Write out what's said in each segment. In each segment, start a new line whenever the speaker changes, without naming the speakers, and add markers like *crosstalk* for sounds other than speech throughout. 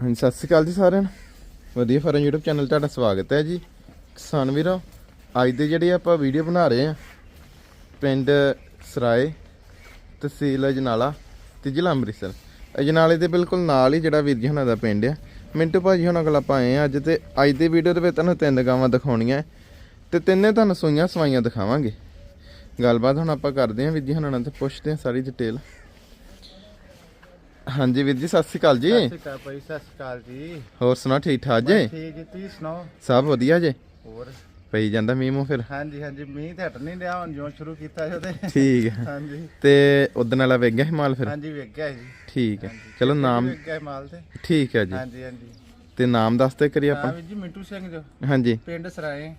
ਹਾਂਜੀ, ਸਤਿ ਸ਼੍ਰੀ ਅਕਾਲ ਜੀ ਸਾਰਿਆਂ ਨੂੰ। ਵਧੀਆ ਫਰਨ YouTube ਚੈਨਲ ਤੁਹਾਡਾ ਸਵਾਗਤ ਹੈ ਜੀ। ਕਿਸਾਨ ਵੀਰੋ, ਅੱਜ ਦੇ ਜਿਹੜੇ ਆਪਾਂ ਵੀਡੀਓ ਬਣਾ ਰਹੇ ਆ ਪਿੰਡ ਸਰਾਏ, ਤਹਿਸੀਲ ਅਜਨਾਲਾ ਤੇ ਜ਼ਿਲ੍ਹਾ ਅੰਮ੍ਰਿਤਸਰ। ਅਜਨਾਲੇ ਦੇ ਬਿਲਕੁਲ ਨਾਲ ਹੀ ਜਿਹੜਾ ਵੀਰ ਜੀ ਹੁਣਾਂ ਦਾ ਪਿੰਡ ਆ। ਮਿੰਟੂ ਭਾਜੀ ਹੁਣਾਂ ਕੋਲ ਆਪਾਂ ਆਏ ਆ ਅੱਜ ਤੇ ਅੱਜ ਦੀ ਵੀਡੀਓ ਦੇ ਵਿੱਚ ਤੁਹਾਨੂੰ ਤਿੰਨ ਗਾਵਾਂ ਦਿਖਾਉਣੀਆਂ ਹੈ ਤੇ ਤਿੰਨੇ ਤੁਹਾਨੂੰ ਸੂਈਆਂ ਸਵਾਈਆਂ ਦਿਖਾਵਾਂਗੇ। ਗੱਲਬਾਤ ਹੁਣ ਆਪਾਂ ਕਰਦੇ ਆ ਵੀਰ ਜੀ ਹੁਣਾਂ ਨਾਲ ਤੇ ਪੁੱਛਦੇ ਆ ਸਾਰੀ ਡਿਟੇਲ ਹਾਂਜੀ ਵੀਰ ਜੀ ਸਤਿ ਸ਼੍ਰੀ ਅਕਾਲ ਜੀ।
ਸਤਿ ਸ਼੍ਰੀ ਅਕਾਲ ਭਾਈ ਸਤਿ ਸ਼੍ਰੀ ਅਕਾਲ ਜੀ।
ਹੋਰ ਸੁਣਾ ਠੀਕ ਠਾਕ ਜੀ?
ਠੀਕ ਜੀ ਤੁਸੀਂ ਸੁਣਾਓ?
ਸਭ ਵਧੀਆ ਜੇ।
ਹੋਰ?
ਪਈ ਜਾਂਦਾ ਮੀਂਹ ਮੂੰਹ ਫਿਰ?
ਹਾਂਜੀ ਹਾਂਜੀ ਮੀਂਹ ਤੇ ਹਟ ਨਹੀਂ ਰਿਹਾ ਹੁਣ ਜਿਉਂ ਸ਼ੁਰੂ ਕੀਤਾ ਜੋ ਤੇ
ਠੀਕ ਹੈ।
ਹਾਂਜੀ।
ਤੇ ਉਦਣ ਵਾਲਾ ਵੇਖ ਗਿਆ ਸੀ ਮਾਲ ਫਿਰ?
ਹਾਂਜੀ ਵੇਖ ਗਿਆ ਜੀ।
ਠੀਕ ਹੈ। ਚਲੋ ਨਾਮ
ਵੇਖ ਗਿਆ ਮਾਲ ਤੇ।
ਠੀਕ ਹੈ ਜੀ।
ਹਾਂਜੀ ਹਾਂਜੀ।
ਤੇ ਨਾਮ ਦੱਸ ਤੇ ਕਰੀ
ਹਾਂ
ਆਪਾਂ
ਵੀ ਜੀ ਮਿੰਟੂ ਸਿੰਘ ਜੋ।
ਹਾਂਜੀ।
ਪਿੰਡ ਸਰਾਏ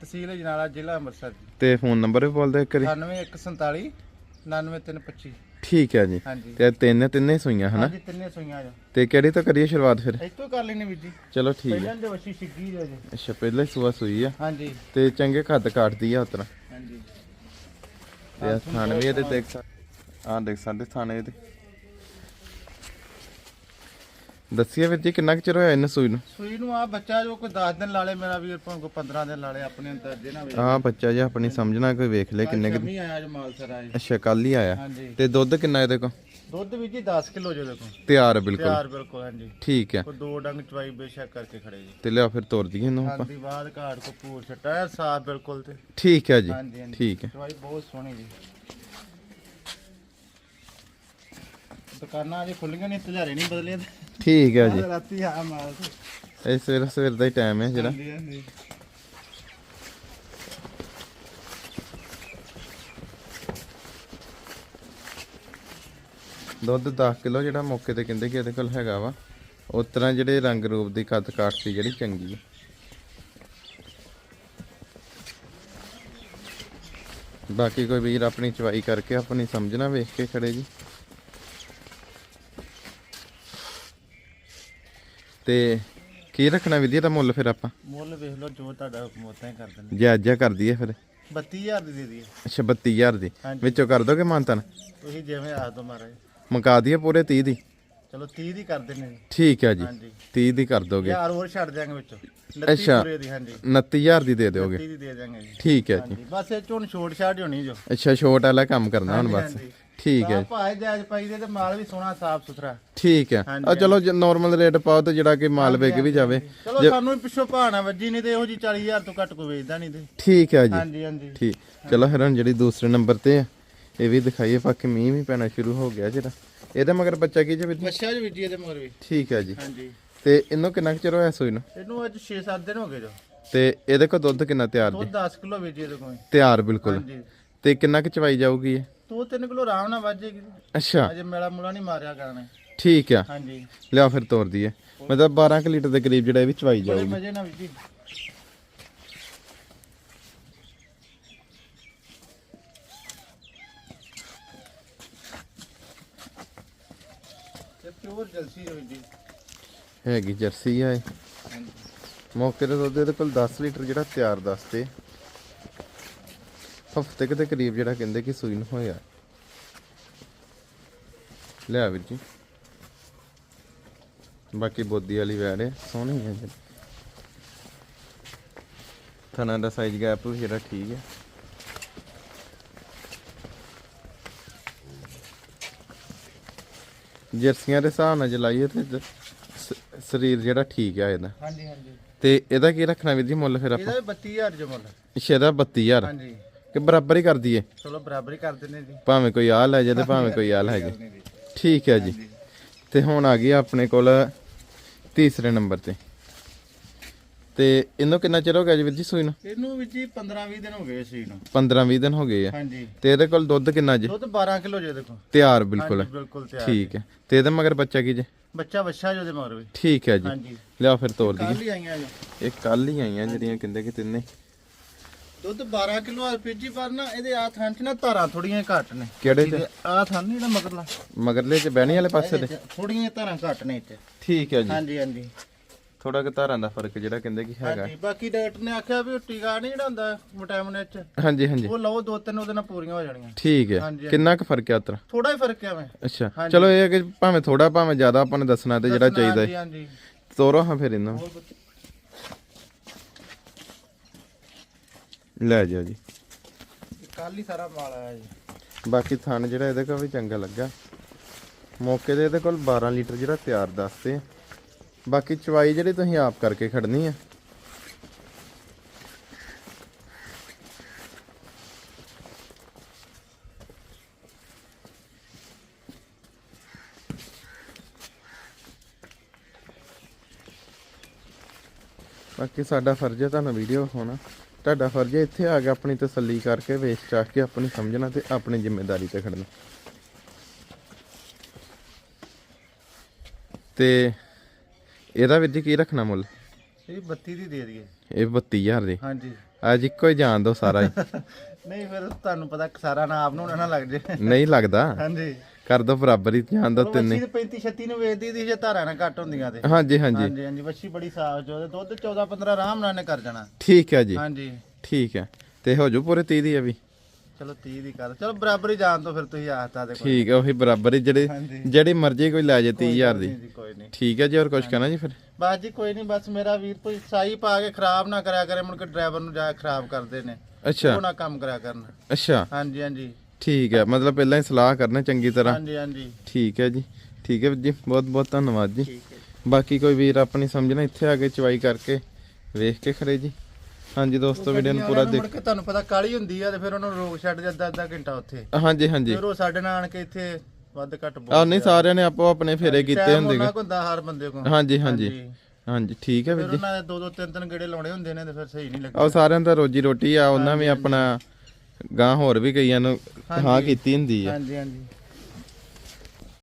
ਤਹਿਸੀਲ ਜਨਾਲਾ ਜ਼ਿਲ੍ਹਾ ਅੰਮ੍ਰਿਤਸਰ
ਤੇ ਫੋਨ ਨੰਬਰ ਵੀ ਬੋਲ ਦੇ ਕਰੀ
9147 99325
ਠੀਕ ਹੈ ਜੀ।
ਹਾਂਜੀ।
ਤੇ ਤਿੰਨ ਤਿੰਨੇ ਸੂਈਆਂ ਹਨਾ?
ਹਾਂਜੀ ਤਿੰਨੇ ਸੂਈਆਂ ਜੋ।
ਤੇ ਕਿਹੜੀ ਤੋਂ ਕਰੀਏ ਸ਼ੁਰੂਆਤ ਫਿਰ?
ਇੱਥੋਂ ਕਰ ਲੈਣੇ ਵੀਰ ਜੀ।
ਚਲੋ ਠੀਕ ਹੈ।
ਪਹਿਲਾਂ ਦੇ ਵਸੀ ਸਿੱਗੀ ਜੋ ਜੀ।
ਅੱਛਾ ਪਹਿਲੇ ਸੂਆ ਸੂਈ ਆ।
ਹਾਂਜੀ।
ਤੇ ਚੰਗੇ ਕੱਦ ਕਾਟਦੀ ਆ ਉਤਰਾ।
ਹਾਂਜੀ।
ਤੇ ਥਣ ਵੀ ਇਹਦੇ ਦੇਖ ਸਕ ਆ ਦੇਖ ਸਾਡੇ ਥਾਣੇ ਇਹਦੇ। ਦੱਸਿਆ ਵੀਰ ਜੀ ਕਿੰਨਾ ਕੁ ਚਿਰ ਹੋਇਆ ਇਹਨੂੰ ਸੂਈ ਨੂੰ?
ਸੂਈ ਨੂੰ ਆ ਬੱਚਾ ਜੋ ਕੋਈ 10 ਦਿਨ ਲਾਲੇ ਮੇਰਾ ਵੀਰ ਭਾਵੇਂ ਕੋਈ 15 ਦਿਨ ਲਾਲੇ ਆਪਣੇ ਅੰਦਰ ਜੇ ਨਾ ਵੇ
ਆ ਬੱਚਾ ਜੀ ਆਪਣੀ ਸਮਝਣਾ ਕੋਈ ਵੇਖ ਲੈ ਕਿੰਨੇ ਕੁ
ਆਇਆ ਆਇਆ।
ਅੱਛਾ ਕੱਲ ਹੀ ਆਇਆ।
ਹਾਂਜੀ।
ਤੇ ਦੁੱਧ ਕਿੰਨਾ ਇਹਦੇ ਕੋਲ?
ਦੁੱਧ ਵੀ ਜੀ 10 ਕਿਲੋ ਜੋ ਦੇਖੋ
ਤਿਆਰ ਬਿਲਕੁਲ।
ਤਿਆਰ ਬਿਲਕੁਲ ਹਾਂਜੀ।
ਠੀਕ ਹੈ।
ਕੋ ਦੋ ਡੰਗ ਚਵਾਈ ਬੇਸ਼ੱਕ ਕਰਕੇ ਖੜੇ ਜੀ।
ਤੇ ਲਿਆ ਫਿਰ ਤੋਰ ਦਈਏ ਇਹਨੂੰ ਆਪਾਂ।
ਹਾਂਜੀ ਬਾਅਦ ਘਾੜ ਕੋ ਪੂਰ ਛਟਾ ਸਾਫ਼ ਬਿਲਕੁਲ ਤੇ।
ਠੀਕ ਹੈ ਜੀ।
ਹਾਂਜੀ।
ਠੀਕ ਹੈ।
ਚਵਾਈ ਬਹੁਤ ਸੋਹਣੀ ਜੀ। ਦੁਕਾਨਾਂ ਅਜੇ ਖੁੱਲੀਆਂ ਨਹੀਂ ਤਜਾਰੇ ਨਹੀਂ ਬਦਲੇ ਤੇ।
ਠੀਕ ਹੈ ਜੀ।
ਰਾਤੀ ਆ ਮਾਲ ਤੇ।
ਇਹ ਸਵੇਰ ਸਵੇਰ ਦਾ ਹੀ ਟਾਈਮ ਹੈ ਜਿਹੜਾ।
ਹਾਂਜੀ, ਹਾਂਜੀ।
ਦੁੱਧ 10 ਕਿਲੋ ਜਿਹੜਾ ਮੌਕੇ ਤੇ ਕਹਿੰਦੇ ਕਿ ਇਹਦੇ ਕੋਲ ਹੈਗਾ ਵਾ। ਉਸ ਤਰ੍ਹਾਂ ਜਿਹੜੇ ਰੰਗ ਰੂਪ ਦੀ ਕੱਦ ਕਾਠ ਸੀ ਜਿਹੜੀ ਚੰਗੀ ਹੈ ਬਾਕੀ ਕੋਈ ਵੀਰ ਆਪਣੀ ਚਵਾਈ ਕਰਕੇ ਆਪਣੀ ਸਮਝਣਾ ਵੇਖ ਕੇ ਖੜੇ ਜੀ। ਤੇ ਕੀ ਰੱਖਣਾ ਵਿਧੀ ਦਾ ਮੁੱਲ ਫਿਰ ਆਪਾਂ?
ਮੁੱਲ ਵੇਖ ਲਓ ਜੋ ਤੁਹਾਡਾ ਮੋਤਾ ਹੀ ਕਰ ਦਿੰਦੇ।
ਜਾਇਜ਼ਾ ਕਰ ਦਈਏ ਫਿਰ।
32000 ਦੀ ਦੇ ਦਈਏ।
ਅੱਛਾ 32000 ਦੀ।
ਹਾਂਜੀ।
ਵਿੱਚੋਂ ਕਰ ਦੋਗੇ ਮਾਨਤਨ?
ਤੁਸੀਂ ਜਿਵੇਂ ਆਖ ਦੋ ਮਹਾਰਾਜ।
ਮੁਕਾ ਦਈਏ ਪੂਰੇ 30 ਦੀ।
ਚਲੋ 30 ਦੀ ਕਰ ਦਿੰਨੇ ਜੀ
ਠੀਕ ਹੈ ਜੀ।
ਹਾਂਜੀ।
30 ਦੀ ਕਰ ਦੋਗੇ।
ਯਾਰ ਹੋਰ ਛੱਡ ਦਿਆਂਗੇ ਵਿੱਚੋਂ। 29
ਅੱਛਾ।
ਪੂਰੇ ਦੀ ਹਾਂਜੀ।
29000 ਦੀ ਦੇ ਦਿਓਗੇ।
30 ਦੀ ਦੇ ਦਿਆਂਗੇ ਜੀ।
ਠੀਕ ਹੈ ਜੀ।
ਹਾਂਜੀ। ਬਸ ਇਹ ਚੋਂ ਛੋੜ ਛਾੜ ਹੋਣੀ ਜੋ।
ਅੱਛਾ ਛੋਟ ਵਾਲਾ ਕੰਮ ਕਰਨਾ ਹੁਣ ਬਸ।
ਹਾਂਜੀ।
ਠੀਕ ਹੈ।
ਭਾਏ ਜਾਇਜ਼ ਪਾਈ ਦੇ ਤੇ ਮਾਲ ਵੀ ਸੋਹਣਾ ਸਾਫ਼ ਸੁਥਰਾ।
ਠੀਕ ਹੈ। ਆ ਚਲੋ ਨਾਰਮਲ ਰੇਟ ਪਾਓ ਤੇ ਜਿਹੜਾ ਕਿ ਮਾਲ ਵਿਕ ਵੀ ਜਾਵੇ।
ਚਲੋ ਸਾਨੂੰ ਵੀ ਪਿੱਛੋਂ ਭਾਣਾ ਵੱਜੀ ਨਹੀਂ ਤੇ ਇਹੋ ਜੀ 40000 ਤੋਂ ਘੱਟ ਕੋਈ ਵੇਚਦਾ ਨਹੀਂ ਤੇ।
ਠੀਕ ਹੈ ਜੀ।
ਹਾਂਜੀ ਹਾਂਜੀ।
ਠੀਕ। ਚਲੋ ਹੁਣ ਜਿਹੜੀ ਦੂਸਰੇ ਨੰਬਰ ਤੇ ਆ ਇਹ ਵੀ ਦਿਖਾਈਏ। ਬਾਕੀ ਮੀਂਹ ਵੀ ਪੈਣਾ ਸ਼ੁਰੂ ਹੋ ਗਿਆ ਜਿਹੜਾ। ਇਹਦਾ ਮਗਰ ਬੱਚਾ ਕੀ ਜੇ ਜੀ?
ਬੱਚਾ ਜੀ ਵੀਜੀ ਇਹਦੇ ਮੋਰ ਵੀ।
ਠੀਕ ਹੈ ਜੀ।
ਹਾਂਜੀ।
ਤੇ ਇਹਨੂੰ ਕਿੰਨਾ ਕੁ ਚਿਰ ਹੋਇਆ ਸੂਈ ਨੂੰ?
ਇਹਨੂੰ ਅੱਜ 6-7 ਦਿਨ ਹੋ ਗਏ ਜੋ।
ਤੇ ਇਹਦੇ ਕੋਲ ਦੁੱਧ ਕਿੰਨਾ ਤਿਆਰ ਜੀ?
ਦੁੱਧ 10 ਕਿਲੋ ਵੇਚੀ ਇਹਦੇ ਕੋਲ।
ਤਿਆਰ ਬਿਲਕੁਲ।
ਹਾਂਜੀ।
ਤੇ ਕਿੰਨਾ ਕੁ ਚਵਾਈ ਜਾਊਗੀ ਇਹ?
ਦੋ ਤਿੰਨ ਕਿਲੋ ਆਰਾਮ ਨਾਲ ਵੱਜੇਗੀ
ਅੱਛਾ।
ਅਜੇ ਮੇਲਾ ਮੂਲਾ ਨਹੀਂ ਮਾਰਿਆ ਕਰਨੇ
ਠੀਕ ਆ।
ਹਾਂਜੀ।
ਲਿਆ ਫਿਰ ਤੋਰ ਦਈਏ ਮਤਲਬ 12 ਕੁ ਲੀਟਰ ਦੇ ਕਰੀਬ ਜਿਹੜਾ ਇਹ ਵੀ ਚਵਾਈ
ਬੜੇ
ਜਾਊਗੀ।
ਮਜ਼ੇ ਨਾਲ ਵੀਜੀ ਇਹ ਪਿਓਰ ਜਲਸੀ ਹੈ ਵੀਜੀ
ਹੈਗੀ ਜਰਸੀ ਆ ਇਹ। ਮੌਕੇ ਤੇ ਦੁੱਧ ਇਹਦੇ ਕੋਲ 10 ਲੀਟਰ ਜਿਹੜਾ ਤਿਆਰ ਦੱਸਦੇ ਹਫ਼ਤੇ ਕੁ ਦੇ ਕਰੀਬ ਜਿਹੜਾ ਕਹਿੰਦੇ ਕਿ ਸੂਈ ਨੂੰ ਹੋਇਆ। ਲਿਆ ਵੀਰ ਜੀ। ਬਾਕੀ ਬੋਦੀ ਵਾਲੀ ਵੈੜ ਹੈ ਸੋਹਣੀ ਹੈ ਜੀ। ਥਣਾ ਦਾ ਸਾਈਜ਼ ਗੈਪ ਵੀ ਜਿਹੜਾ ਠੀਕ ਹੈ। ਜਰਸੀਆਂ ਦੇ ਹਿਸਾਬ ਨਾਲ ਜਲਾਈਏ ਤੇ ਜ- ਸ- ਸਰੀਰ ਜਿਹੜਾ ਠੀਕ ਆ ਇਹਦਾ।
ਹਾਂਜੀ ਹਾਂਜੀ।
ਤੇ ਇਹਦਾ ਕੀ ਰੱਖਣਾ ਵੀਰ ਜੀ ਮੁੱਲ ਫਿਰ ਆਪਾਂ?
ਇਹਦਾ ਵੀ 32000 ਜੋ ਮੁੱਲ।
ਅੱਛਾ ਇਹਦਾ 32000
ਹਾਂਜੀ।
ਕਿ ਬਰਾਬਰ ਹੀ ਕਰ ਦਈਏ
ਚਲੋ ਬਰਾਬਰ ਕਰ ਦਿੰਨੇ ਜੀ।
ਭਾਵੇਂ ਕੋਈ ਆਹ ਲੈ ਜਾਏ ਤੇ ਭਾਵੇਂ ਕੋਈ ਆਹ ਲੈ ਠੀਕ ਹੈ ਜੀ। ਤੇ ਹੁਣ ਆ ਗਈ ਆਪਣੇ ਕੋਲ ਤੀਸਰੇ ਨੰਬਰ ਤੇ। ਤੇ ਇਹਨੂੰ ਕਿੰਨਾ ਚਿਰ ਹੋ ਗਿਆ ਜੀ ਵੀਰ ਜੀ ਸੂਈ ਨੂੰ?
ਇਹਨੂੰ ਵੀ ਜੀ 15 20 ਦਿਨ ਹੋ ਗਏ ਸੀ ਨੂੰ।
15 20 ਦਿਨ ਹੋ ਗਏ ਆ।
ਹਾਂਜੀ।
ਤੇ ਇਹਦੇ ਕੋਲ ਦੁੱਧ ਕਿੰਨਾ ਜੀ?
ਦੁੱਧ 12 ਕਿਲੋ ਜੇ ਦੇਖੋ
ਤਿਆਰ ਬਿਲਕੁਲ
ਹਾਂਜੀ, ਬਿਲਕੁਲ। ਤਿਆਰ
ਠੀਕ ਹੈ। ਤੇ ਇਹਦੇ ਮਗਰ ਬੱਚਾ ਕੀ ਜੀ?
ਬੱਚਾ ਬੱਚਾ ਜੋ ਦੇ ਮਗਰ ਵੀ।
ਠੀਕ ਹੈ ਜੀ।
ਹਾਂਜੀ।
ਲਿਆ ਫਿਰ ਤੋਰ ਦਈਏ।
ਕੱਲ ਹੀ ਆਈਆਂ ਜੋ।
ਇਹ ਕੱਲ ਹੀ ਆਈਆਂ ਜਿਹੜੀਆਂ ਕਹਿੰਦੇ ਕਿ ਤਿੰਨੇ।
ਦੁੱਧ 12 ਕਿਲੋ ਐਲਪੀਜੀ ਪਰ ਨਾ ਇਹਦੇ ਆ ਥਾਂ 'ਚ ਨਾ ਧਾਰਾਂ ਥੋੜੀਆਂ ਘੱਟ ਨੇ।
ਕਿਹੜੇ ਚ?
ਆ ਥਾਂ ਨਹੀਂ ਨਾ ਮਗਰਲਾ?
ਮਗਰਲੇ ਚ ਬਹਿਣੀ ਵਾਲੇ ਪਾਸੇ ਦੇ?
ਥੋੜੀਆਂ ਧਾਰਾਂ ਘੱਟ ਨੇ ਇੱਥੇ।
ਠੀਕ ਹੈ ਜੀ।
ਹਾਂਜੀ ਹਾਂਜੀ।
ਥੋੜਾ ਕੁ ਧਾਰਾਂ ਦਾ ਫ਼ਰਕ ਜਿਹੜਾ ਕਹਿੰਦੇ ਕਿ ਹੈਗਾ।
ਹਾਂਜੀ ਬਾਕੀ ਡਾਕਟਰ ਨੇ ਆਖਿਆ ਵੀ ਉਹ ਟੀਕਾ ਨਹੀਂ ਜਿਹੜਾ ਹੁੰਦਾ ਵਿਟਾਮਿਨ ਚ।
ਹਾਂਜੀ ਹਾਂਜੀ।
ਉਹ ਲਓ ਦੋ ਤਿੰਨ ਉਹਦੇ ਨਾਲ ਪੂਰੀਆਂ ਹੋ ਜਾਣੀਆਂ।
ਠੀਕ ਹੈ।
ਹਾਂਜੀ,
ਕਿੰਨਾ ਕੁ ਫ਼ਰਕ ਹੈ ਉਤਰ
ਥੋੜਾ ਹੀ ਫ਼ਰਕ ਹੈ ਮੈਂ
ਅੱਛਾ।
ਹਾਂਜੀ।
ਚਲੋ ਇਹ ਹੈ ਕਿ ਭਾਵੇਂ ਥੋੜਾ ਭਾਵੇਂ ਜ਼ਿਆਦਾ ਆਪਾਂ ਨੇ ਦੱਸਣਾ ਤੇ ਜਿਹੜਾ ਚਾਹੀਦਾ
ਹਾਂਜੀ
ਹੈ।
ਹਾਂਜੀ
ਤੋਰੋ ਹਾਂ ਫਿਰ ਇਹਨਾਂ। ਨੂੰ।
ਹੋਰ ਬੱਚੇ-
ਲੈ ਜਾਓ ਜੀ।
ਕੱਲ ਹੀ ਸਾਰਾ ਮਾਲ ਆਇਆ ਜੀ।
ਬਾਕੀ ਥਣ ਜਿਹੜਾ ਇਹਦੇ ਕੋਲ ਵੀ ਚੰਗਾ ਲੱਗਾ। ਮੌਕੇ ਤੇ ਇਹਦੇ ਕੋਲ 12 ਲੀਟਰ ਜਿਹੜਾ ਤਿਆਰ ਦੱਸਦੇ ਆ। ਬਾਕੀ ਚਵਾਈ ਜਿਹੜੀ ਤੁਸੀਂ ਆਪ ਕਰਕੇ ਖੜਨੀ ਆ। ਬਾਕੀ ਸਾਡਾ ਫਰਜ਼ ਹੈ ਤੁਹਾਨੂੰ ਵੀਡੀਓ ਵਿਖਾਉਣਾ। ਤੁਹਾਡਾ ਫਰਜ਼ ਹੈ ਇੱਥੇ ਆ ਕੇ ਆਪਣੀ ਤਸੱਲੀ ਕਰਕੇ ਵੇਚ ਚਾਖ ਕੇ ਆਪਣੀ ਸਮਝਣਾ ਤੇ ਆਪਣੀ ਜ਼ਿੰਮੇਵਾਰੀ ਤੇ ਖੜਨਾ। ਤੇ ਇਹਦਾ ਵੀਰ ਜੀ ਕੀ ਰੱਖਣਾ ਮੁੱਲ?
ਇਹ 32 ਦੀ ਦੇ ਦਈਏ।
ਇਹ 32000 ਦੀ।
ਹਾਂਜੀ।
ਅੱਜ ਇੱਕੋ ਹੀ ਜਾਣ ਦੋ ਸਾਰਾ ਹੀ। *laughs*
ਨਹੀਂ ਫਿਰ ਤੁਹਾਨੂੰ ਪਤਾ ਸਾਰਾ ਨਾ ਆਪ ਨੂੰ ਨਾ ਲੱਗ ਜੇ।
ਨਹੀਂ ਲੱਗਦਾ।
ਹਾਂਜੀ।
ਕਰ ਦੋ ਬਰਾਬਰ ਹੀ ਜਾਣ ਦੋ ਤਿੰਨੇ
ਤੇ 35 36 ਨੂੰ ਵੇਚਦੀ ਦੀ ਜੇ ਧਾਰਾਂ ਨਾ ਘੱਟ ਹੁੰਦੀਆਂ ਤੇ।
ਹਾਂਜੀ ਹਾਂਜੀ।
ਹਾਂਜੀ ਹਾਂਜੀ ਵੱਛੀ ਬੜੀ ਸਾਫ਼ ਜੋ ਦੁੱਧ 14 15 ਆਰਾਮ ਨਾਲ ਨੇ ਕਰ ਜਾਣਾ।
ਠੀਕ ਹੈ ਜੀ।
ਹਾਂਜੀ।
ਠੀਕ ਹੈ। ਤੇ ਹੋ ਜੂ ਪੂਰੇ 30 ਦੀ ਆ ਵੀ।
ਚਲੋ 30 ਦੀ ਕਰ ਚਲੋ ਬਰਾਬਰ ਹੀ ਜਾਣ ਤੋਂ ਫਿਰ ਤੁਸੀਂ ਆਖਤਾ ਦੇ
ਠੀਕ ਹੈ ਉਹੀ ਬਰਾਬਰ ਹੀ ਜਿਹੜੇ। ਜਿਹੜੀ ਮਰਜ਼ੀ ਕੋਈ ਲੈ ਜੇ 30000 ਦੀ।
ਕੋਈ ਨਹੀਂ।
ਠੀਕ ਹੈ ਜੀ ਹੋਰ ਕੁਝ ਕਹਿਣਾ ਜੀ ਫਿਰ?
ਬਸ ਜੀ ਕੋਈ ਨਹੀਂ ਬਸ ਮੇਰਾ ਵੀਰ ਕੋਈ ਸਾਈ ਪਾ ਕੇ ਖਰਾਬ ਨਾ ਕਰਿਆ ਕਰੇ ਮੁੜ ਕੇ ਡਰਾਈਵਰ ਨੂੰ ਜਾ ਖਰਾਬ ਕਰਦੇ ਨੇ।
ਅੱਛਾ।
ਉਹ ਨਾ ਕੰਮ ਕਰਿਆ ਕਰਨ।
ਅੱਛਾ।
ਹਾਂਜੀ ਹਾਂਜੀ।
ਠੀਕ ਹੈ ਮਤਲਬ ਪਹਿਲਾਂ ਹੀ ਸਲਾਹ ਕਰਨਾ ਚੰਗੀ ਤਰ੍ਹਾਂ।
ਹਾਂਜੀ ਹਾਂਜੀ।
ਠੀਕ ਹੈ ਜੀ ਠੀਕ ਹੈ ਜੀ ਬਹੁਤ ਬਹੁਤ ਧੰਨਵਾਦ ਜੀ।
ਠੀਕ ਹੈ
ਬਾਕੀ ਕੋਈ ਵੀਰ ਆਪਣੀ ਸਮਝਣਾ ਇੱਥੇ ਆ ਕੇ ਚਵਾਈ ਕਰਕੇ ਵੇਖ ਕੇ ਖੜੇ ਜੀ। ਹਾਂਜੀ ਦੋਸਤੋ ਵੀਡੀਓ ਨੂੰ ਪੂਰਾ ਦੇਖ
ਕੇ ਤੁਹਾਨੂੰ ਪਤਾ ਕਾਲੀ ਹੁੰਦੀ ਆ ਤੇ ਫਿਰ ਉਹਨੂੰ ਰੋਕ ਛੱਡ ਜਾਂਦਾ ਅੱਧਾ ਘੰਟਾ ਉੱਥੇ।
ਹਾਂਜੀ ਹਾਂਜੀ।
ਫਿਰ ਉਹ ਸਾਡੇ ਨਾਲ ਆਣ ਕੇ ਇੱਥੇ ਵੱਧ ਘੱਟ ਬੋਲ
ਆ। ਨਹੀਂ ਸਾਰਿਆਂ ਨੇ ਆਪੋ ਆਪਣੇ ਫੇਰੇ ਕੀਤੇ ਹੁੰਦੇ।
ਹੁੰਦਾ ਹਰ ਬੰਦੇ ਕੋਲ।
ਹਾਂਜੀ ਹਾਂਜੀ। ਹਾਂਜੀ। ਠੀਕ ਹੈ ਵੀਰ ਜੀ।
ਉਹਨਾਂ ਦੇ ਦੋ ਦੋ ਤਿੰਨ ਤਿੰਨ ਗੇੜੇ ਲਾਉਣੇ ਹੁੰਦੇ ਨੇ ਤੇ ਫਿਰ ਸਹੀ ਨਹੀਂ ਲੱਗਦਾ।
ਆਹ ਸਾਰਿਆਂ ਦਾ ਰੋਜੀ ਰੋਟੀ ਆ ਉਹਨਾਂ ਵੀ ਆਪਣਾ ਗਾਂ ਹੋਰ ਵੀ ਕਈਆਂ ਨੂੰ ਹਾਂ ਕੀਤੀ ਹੁੰਦੀ ਆ।
ਹਾਂਜੀ ਹਾਂਜੀ।